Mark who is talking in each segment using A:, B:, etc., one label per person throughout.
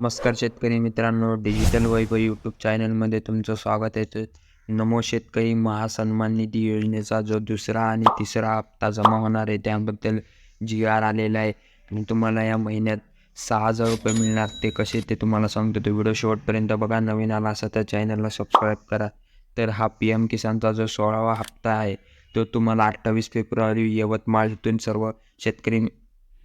A: नमस्कार शेतकरी मित्रांनो डिजिटल वैभव यूट्यूब चॅनलमध्ये तुमचं स्वागत आहे. नमो शेतकरी महासन्मान निधी योजनेचा जो दुसरा आणि तिसरा हप्ता जमा होणार आहे त्याबद्दल जी आर आलेला आहे. आणि तुम्हाला या महिन्यात सहा हजार रुपये मिळणार ते कसे ते तुम्हाला सांगतो. तो व्हिडिओ शेवटपर्यंत बघा नवीन आला असा तर चॅनलला सबस्क्राईब करा. तर हा पी एम किसानचा जो सोळावा हप्ता आहे तो तुम्हाला अठ्ठावीस फेब्रुवारी यवतमाळ इथून सर्व शेतकरी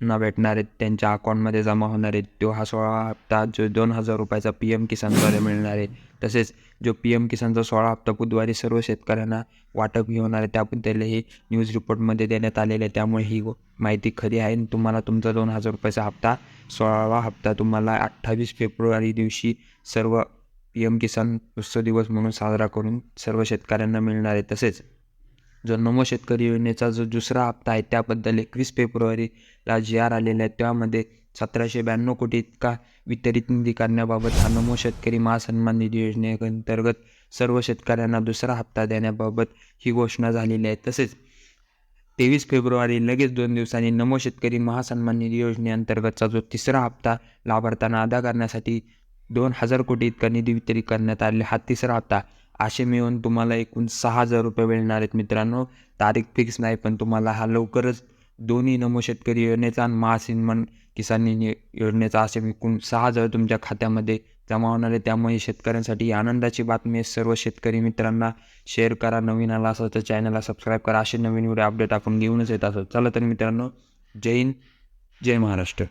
A: ना भेटणार आहेत त्यांच्या अकाउंटमध्ये जमा होणार आहेत तो हा सोळा हप्ता जो दोन हजार रुपयाचा पी एम किसानद्वारे मिळणार आहे. तसेच जो पी एम किसानचा सोळा हप्ता बुधवारी सर्व शेतकऱ्यांना वाटप होणार आहे त्याबद्दलही न्यूज रिपोर्टमध्ये देण्यात आलेले आहे. त्यामुळे ही माहिती खरी आहे. आणि तुम्हाला तुमचा दोन हजार रुपयाचा हप्ता सोळावा हप्ता तुम्हाला अठ्ठावीस फेब्रुवारी दिवशी सर्व पी एम किसान उत्सव दिवस म्हणून साजरा करून सर्व शेतकऱ्यांना मिळणार आहे. तसेच जो नमो शेतकरी योजनेचा जो दुसरा हप्ता आहे त्याबद्दल एकवीस फेब्रुवारीला जी आर आलेला आहे. त्यामध्ये सतराशे ब्याण्णव कोटी इतका वितरित निधी करण्याबाबत हा नमो शेतकरी महासन्मान निधी योजनेअंतर्गत सर्व शेतकऱ्यांना दुसरा हप्ता देण्याबाबत ही घोषणा झालेली आहे. तसेच तेवीस फेब्रुवारी लगेच दोन दिवसांनी नमो शेतकरी महासन्मान निधी योजनेअंतर्गतचा जो तिसरा हप्ता लाभार्थ्यांना अदा करण्यासाठी दोन हजार कोटी इतका निधी वितरित करण्यात आलेला हा तिसरा हप्ता असे मिळून तुम्हाला एकूण सहा हजार रुपये मिळणार आहेत मित्रांनो. तारीख फिक्स नाही पण तुम्हाला हा लवकरच दोन्ही नमो शेतकरी योजनेचा आणि महासिन्मन किसान योजनेचा असे एकूण सहा हजार तुमच्या खात्यामध्ये जमा होणार आहे. त्यामुळे शेतकऱ्यांसाठी आनंदाची बातमी आहे. सर्व शेतकरी मित्रांना शेअर करा. नवीन आला असं तर चॅनलला सबस्क्राईब करा. असे नवीन व्हिडिओ अपडेट आपण घेऊनच येत असतो. चला तर मित्रांनो जय हिंद जय महाराष्ट्र.